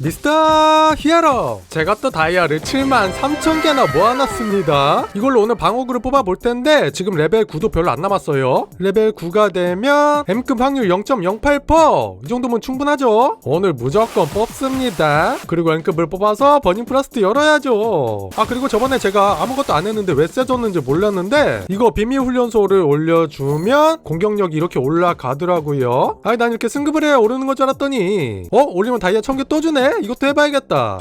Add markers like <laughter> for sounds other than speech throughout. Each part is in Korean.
미스터 히어로! 제가 또 다이아를 7만 3천 개나 모아놨습니다. 이걸로 오늘 방어구를 뽑아볼 텐데 지금 레벨 9도 별로 안 남았어요. 레벨 9가 되면 M급 확률 0.08%이 정도면 충분하죠? 오늘 무조건 뽑습니다. 그리고 N급을 뽑아서 버닝 플라스트 열어야죠. 아 그리고 저번에 제가 아무것도 안 했는데 왜 세졌는지 몰랐는데 이거 비밀 훈련소를 올려주면 공격력이 이렇게 올라가더라고요. 아니 난 이렇게 승급을 해야 오르는 걸 줄 알았더니. 어? 올리면 다이아 1000개 또 주네? 이것도 해봐야겠다.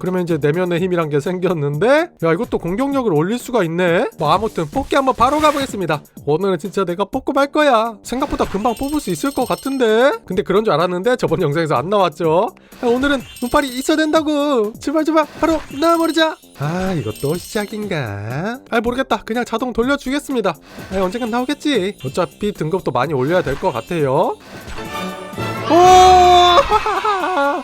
그러면 이제 내면의 힘이란 게 생겼는데 야 이것도 공격력을 올릴 수가 있네. 뭐 아무튼 뽑기 한번 바로 가보겠습니다. 오늘은 진짜 내가 뽑고 말 거야. 생각보다 금방 뽑을 수 있을 것 같은데? 근데 그런 줄 알았는데 저번 영상에서 안 나왔죠? 야, 오늘은 눈발이 있어야 된다고. 제발 제발 바로 나와버리자. 아 이것도 시작인가? 아 모르겠다. 그냥 자동 돌려주겠습니다. 아, 언젠간 나오겠지. 어차피 등급도 많이 올려야 될 것 같아요. 오!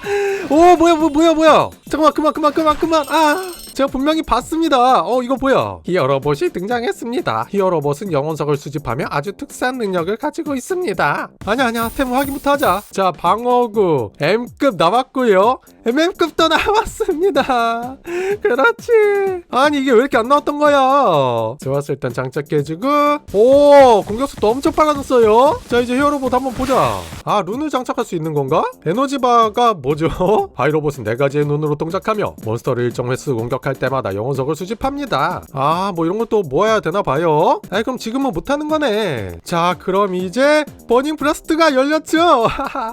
<laughs> 오 뭐야 뭐, 뭐야 뭐야? 잠깐만 그만 그만 그만 그만. 아 제가 분명히 봤습니다. 어 이거 뭐야? 히어로봇이 등장했습니다. 히어로봇은 영혼석을 수집하며 아주 특수한 능력을 가지고 있습니다. 아니야 아니야. 템 확인부터 하자. 자 방어구. M급 나왔고요. MM급도 나왔습니다. <laughs> 그렇지. 아니 이게 왜 이렇게 안 나왔던 거야? 좋았어 일단 장착해주고. 오 공격속도 엄청 빨라졌어요. 자 이제 히어로봇 한번 보자. 아 룬을 장착할 수 있는 건가? 에너지바가 뭐죠? <laughs> 바이로봇은 네 가지의 눈으로 동작하며 몬스터를 일정 횟수 공격 할 때마다 영혼석을 수집합니다. 아 뭐 이런 것도 모아야 되나 봐요. 아이 그럼 지금은 못 하는 거네. 자 그럼 이제 버닝 블라스트가 열렸죠?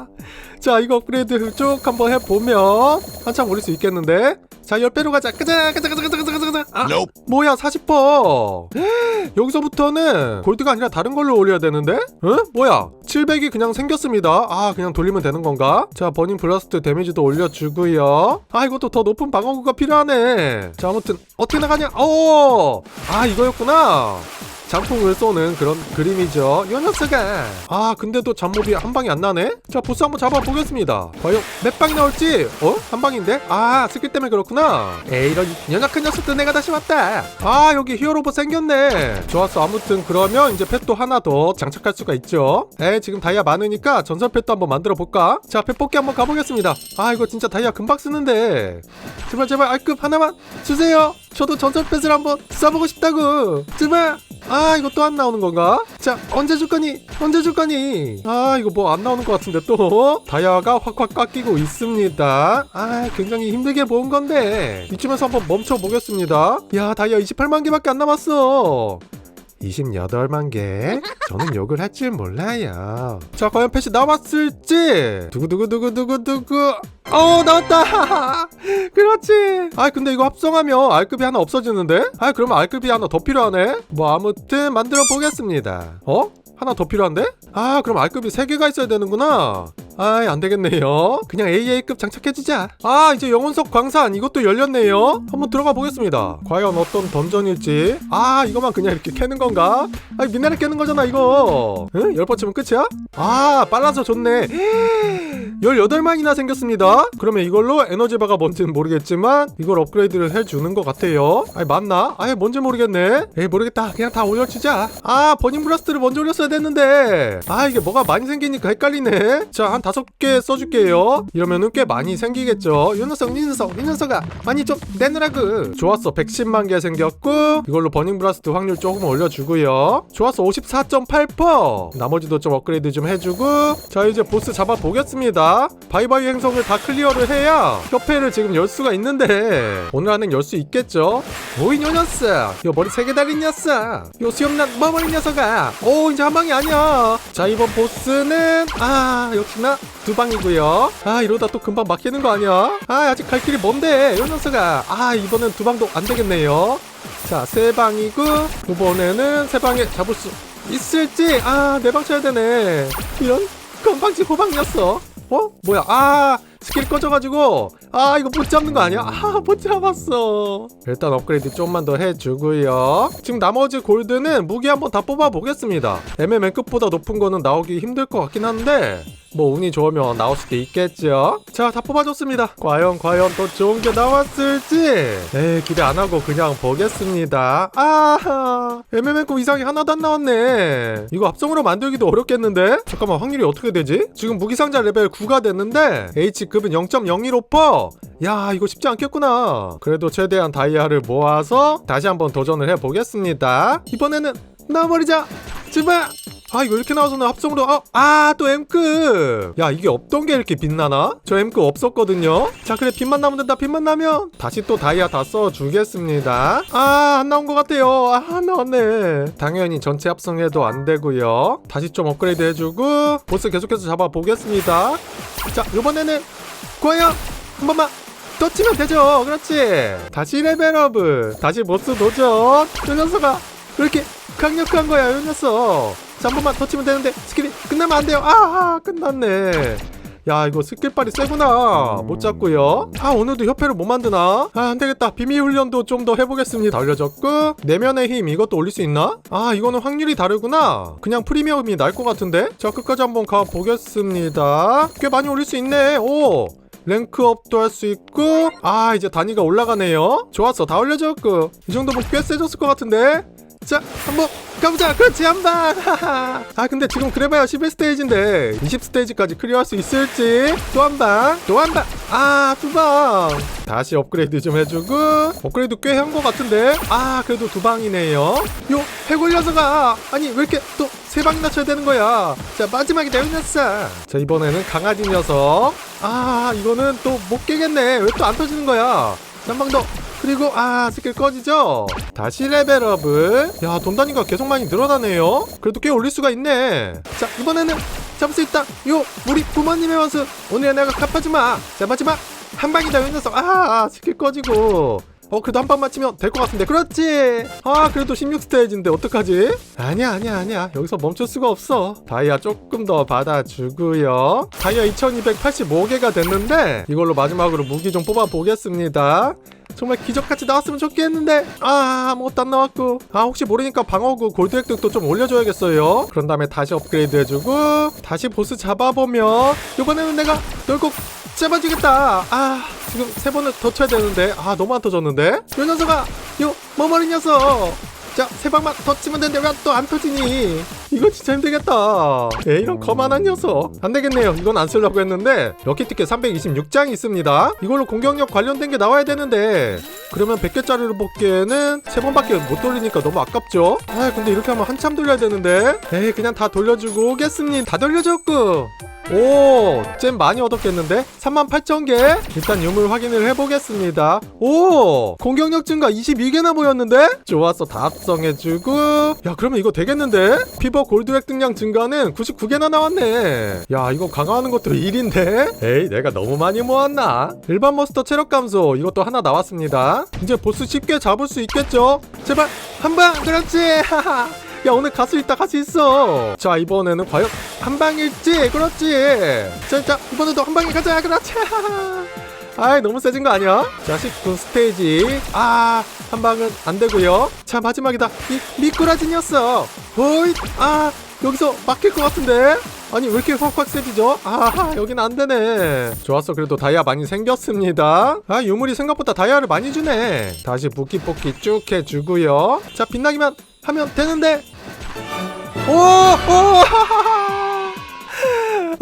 <laughs> 자 이거 업그레이드 쭉 한번 해 보면 한참 올릴 수 있겠는데? 자 10배로 가자 가자 가자 가자 가자 가자 가자 아 뭐야 40% <gasps> 여기서부터는 골드가 아니라 다른 걸로 올려야 되는데? 응? 뭐야 700이 그냥 생겼습니다. 아 그냥 돌리면 되는 건가? 자 버닝 블라스트 데미지도 올려주고요. 아 이것도 더 높은 방어구가 필요하네. 자 아무튼 어떻게 나가냐? 오아 이거였구나 장풍을 쏘는 그런 그림이죠. 이 녀석아. 아, 근데도 잡몹이 한 방이 안 나네? 자, 보스 한번 잡아보겠습니다. 과연 몇 방이 나올지? 어? 한 방인데? 아, 스킬 때문에 그렇구나. 에이, 이런 연약한 녀석들 내가 다시 왔다. 아, 여기 히어로봇 생겼네. 좋았어. 아무튼 그러면 이제 펫도 하나 더 장착할 수가 있죠. 에이, 지금 다이아 많으니까 전설 펫도 한번 만들어 볼까? 자, 펫 뽑기 한번 가보겠습니다. 아, 이거 진짜 다이아 금방 쓰는데. 제발, 제발, 알급 하나만 주세요. 저도 전설 펫을 한번 써보고 싶다고. 제발. 아 이거 또 안 나오는 건가? 자 언제 줄 거니? 언제 줄 거니? 아 이거 뭐 안 나오는 것 같은데 또 다이아가 확확 깎이고 있습니다 아 굉장히 힘들게 모은 건데 이쯤에서 한번 멈춰 보겠습니다 야 다이아 28만 개밖에 안 남았어 28만 개? 저는 욕을 할 줄 몰라요. 자, 과연 펫이 나왔을지? 두구두구두구두구두구. 어, 나왔다! <laughs> 그렇지! 아, 근데 이거 합성하면 R급이 하나 없어지는데? 아, 그러면 R급이 하나 더 필요하네? 뭐, 아무튼 만들어 보겠습니다. 어? 하나 더 필요한데? 아, 그럼 R급이 3개가 있어야 되는구나. 아이, 안 되겠네요. 그냥 AA급 장착해주자. 아, 이제 영혼석 광산 이것도 열렸네요. 한번 들어가 보겠습니다. 과연 어떤 던전일지. 아, 이거만 그냥 이렇게 캐는 건가? 아, 미네랄 깨는 거잖아, 이거. 응? 열 번쯤은 끝이야? 아, 빨라서 좋네. <gasps> 18만이나 생겼습니다. 그러면 이걸로 에너지바가 뭔지는 모르겠지만 이걸 업그레이드를 해주는 것 같아요. 아니 맞나? 아예 뭔지 모르겠네. 에이 모르겠다. 그냥 다 올려주자. 아 버닝 블라스트를 먼저 올렸어야 됐는데. 아 이게 뭐가 많이 생기니까 헷갈리네. 자한 다섯 개 써줄게요. 이러면은 꽤 많이 생기겠죠. 이 녀석, 이 녀석, 이 녀석아 많이 좀 내느라고. 좋았어. 110만 개 생겼고 이걸로 버닝 블라스트 확률 조금 올려주고요. 좋았어. 54.8%. 나머지도 좀 업그레이드 좀 해주고 자 이제 보스 잡아 보겠습니다. 바이바이 행성을 다 클리어를 해야 협회를 지금 열 수가 있는데 오늘 안엔 열 수 있겠죠? 오이 요 녀석 요 머리 세개 달린 녀석 요 수염난 머머리 녀석아 오 이제 한 방이 아니야 자 이번 보스는 아 역시나 두 방이고요. 아 이러다 또 금방 막히는 거 아니야? 아 아직 갈 길이 먼데 요 녀석아. 아 이번엔 두 방도 안 되겠네요. 자 세 방이고 이번에는 세 방에 잡을 수 있을지. 아네 방 쳐야 되네. 이런 건방지 호방이었어. 어? 뭐야? 아 스킬 꺼져가지고 아 이거 못 잡는 거 아니야? 아못 잡았어. 일단 업그레이드 좀만 더 해주고요. 지금 나머지 골드는 무기 한번 다 뽑아 보겠습니다. MMN급보다 높은 거는 나오기 힘들 것 같긴 한데 뭐 운이 좋으면 나올 수도 있겠죠? 자 다 뽑아줬습니다. 과연 과연 또 좋은 게 나왔을지. 에이 기대 안 하고 그냥 보겠습니다. 아 MMN급 이상이 하나도 안 나왔네. 이거 합성으로 만들기도 어렵겠는데? 잠깐만 확률이 어떻게 되지? 지금 무기상자 레벨 9가 됐는데 H급은 0.015%. 야, 이거 쉽지 않겠구나. 그래도 최대한 다이아를 모아서 다시 한번 도전을 해보겠습니다. 이번에는 나와버리자. 제발. 아, 이거 이렇게 나와서는 합성으로, 아, 아, 또 M급. 야, 이게 없던 게 이렇게 빛나나? 저 M급 없었거든요. 자, 그래, 빛만 나면 된다. 빛만 나면. 다시 또 다이아 다 써주겠습니다. 아, 안 나온 것 같아요. 아, 안 나왔네. 당연히 전체 합성해도 안 되고요. 다시 좀 업그레이드 해주고, 보스 계속해서 잡아보겠습니다. 자, 이번에는 과연 한 번만 더 치면 되죠. 그렇지. 다시 레벨업을. 다시 보스 도전. 요 녀석아. 왜 이렇게 강력한 거야, 요 녀석. 자, 한 번만 더 치면 되는데 스킬이 끝나면 안 돼요. 아, 끝났네. 야 이거 스킬빨이 세구나 못 잡고요 아 오늘도 협회를 못 만드나 아 안되겠다 비밀 훈련도 좀 더 해보겠습니다 올려졌고 내면의 힘 이것도 올릴 수 있나 아 이거는 확률이 다르구나 그냥 프리미엄이 날 것 같은데 자 끝까지 한번 가보겠습니다 꽤 많이 올릴 수 있네 오 랭크업도 할 수 있고 아 이제 단위가 올라가네요. 좋았어. 다 올려줬고 이 정도면 꽤 세졌을 것 같은데 자 한번 가보자. 그렇지 한방. 아 근데 지금 그래봐야 11스테이지인데 20스테이지까지 클리어할 수 있을지. 또 한방또 한방아 두방. 다시 업그레이드 좀 해주고. 업그레이드 꽤 한 것 같은데? 아 그래도 두 방이네요. 요 해골 녀석아. 아니 왜 이렇게 또 세 방이나 쳐야 되는 거야? 자 마지막에 내려놨어 자 이번에는 강아지 녀석. 아 이거는 또 못 깨겠네. 왜 또 안 터지는 거야 더 그리고 아 스킬 꺼지죠? 다시 레벨업을. 야 돈 단위가 계속 많이 늘어나네요. 그래도 꽤 올릴 수가 있네. 자 이번에는 잡을 수 있다. 요 우리 부모님의 원수. 오늘 내가 갚아주마. 자 마지막 한 방이다 요 녀석. 아 스킬 꺼지고 어 그래도 한 방 맞히면 될 것 같은데. 그렇지. 아 그래도 16스테이지인데 어떡하지? 아니야 아니야 아니야. 여기서 멈출 수가 없어. 다이아 조금 더 받아주고요. 다이아 2285개가 됐는데 이걸로 마지막으로 무기 좀 뽑아 보겠습니다. 정말 기적같이 나왔으면 좋겠는데. 아 아무것도 안 나왔고. 아 혹시 모르니까 방어구 골드 획득도 좀 올려줘야겠어요. 그런 다음에 다시 업그레이드 해주고 다시 보스 잡아보면 이번에는 내가 널꼭 잡아주겠다 아 지금 세 번을 더 쳐야 되는데 아 너무 안 터졌는데 요 녀석아 요 머머리 녀석 자, 세 방만 더 치면 되는데 왜 또 안 터지니? 이거 진짜 힘들겠다. 에 이런 거만한 녀석. 안 되겠네요. 이건 안 쓰려고 했는데 럭키 티켓 326장이 있습니다. 이걸로 공격력 관련된 게 나와야 되는데 그러면 100개짜리를 뽑기에는 세 번밖에 못 돌리니까 너무 아깝죠? 아, 근데 이렇게 하면 한참 돌려야 되는데. 에이, 그냥 다 돌려주고 오겠습니다. 다 돌려줬고. 오, 잼 많이 얻었겠는데? 38,000개? 일단 유물 확인을 해보겠습니다. 오, 공격력 증가 22개나 보였는데? 좋았어, 다 합성해주고. 야, 그러면 이거 되겠는데? 피버 골드 획득량 증가는 99개나 나왔네. 야, 이거 강화하는 것도 1인데? 에이, 내가 너무 많이 모았나? 일반 머스터 체력 감소, 이것도 하나 나왔습니다. 이제 보스 쉽게 잡을 수 있겠죠? 제발, 한 방! 그렇지! 야 오늘 가수 있다 가수 있어! 자 이번에는 과연 한 방일지? 그렇지! 자, 자 이번에도 한 방에 가자 그렇지! 아이 너무 세진 거 아니야? 자 19 스테이지. 아 한 방은 안 되고요. 자 마지막이다. 이 녀석. 호잇 아 여기서 막힐 것 같은데 아니 왜 이렇게 확확 세지죠? 아 여기는 안 되네 좋았어 그래도 다이아 많이 생겼습니다 아 유물이 생각보다 다이아를 많이 주네 다시 붓기 뽑기 쭉 해주고요 자 빛나기만 하면 되는데 오! 오!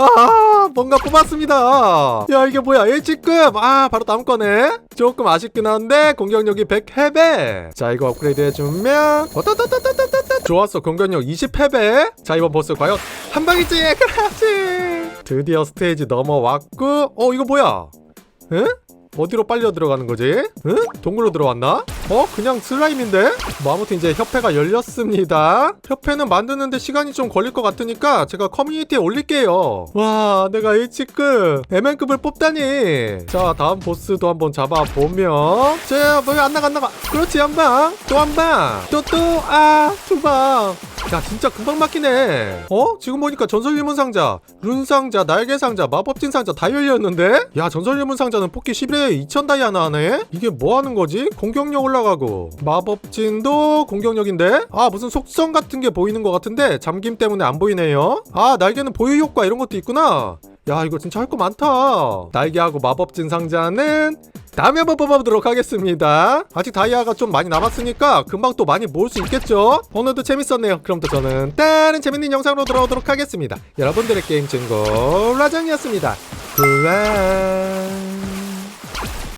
아 뭔가 뽑았습니다. 야 이게 뭐야? H급 아 바로 다음 거네. 조금 아쉽긴 한데 공격력이 100회배. 자 이거 업그레이드 해주면 좋았어. 공격력 20회배. 자 이번 보스 과연 한 방이지? <laughs> 그렇지. 드디어 스테이지 넘어왔고 어 이거 뭐야? 에? 어디로 빨려 들어가는 거지? 응? 동굴로 들어왔나? 어? 그냥 슬라임인데? 뭐 아무튼 이제 협회가 열렸습니다. 협회는 만드는데 시간이 좀 걸릴 것 같으니까 제가 커뮤니티에 올릴게요. 와, 내가 H급, MN급을 뽑다니. 자, 다음 보스도 한번 잡아보면. 자, 뭐안 나가, 안 나가. 그렇지, 한 방. 또 한 방. 또, 또, 아, 두 방. 야, 진짜 금방 막히네. 어? 지금 보니까 전설 유문 상자, 룬 상자, 날개 상자, 마법진 상자 다 열렸는데? 야, 전설 유문 상자는 뽑기 11회에 2000 다이아나 하네? 이게 뭐 하는 거지? 공격력 올라 날아가고. 마법진도 공격력인데? 아 무슨 속성 같은 게 보이는 것 같은데 잠김 때문에 안 보이네요. 아 날개는 보유 효과 이런 것도 있구나. 야 이거 진짜 할 거 많다. 날개하고 마법진 상자는 다음에 한번 뽑아보도록 하겠습니다. 아직 다이아가 좀 많이 남았으니까 금방 또 많이 모을 수 있겠죠? 오늘도 재밌었네요. 그럼 또 저는 다른 재밌는 영상으로 돌아오도록 하겠습니다. 여러분들의 게임 친구 라장이었습니다. 굿라이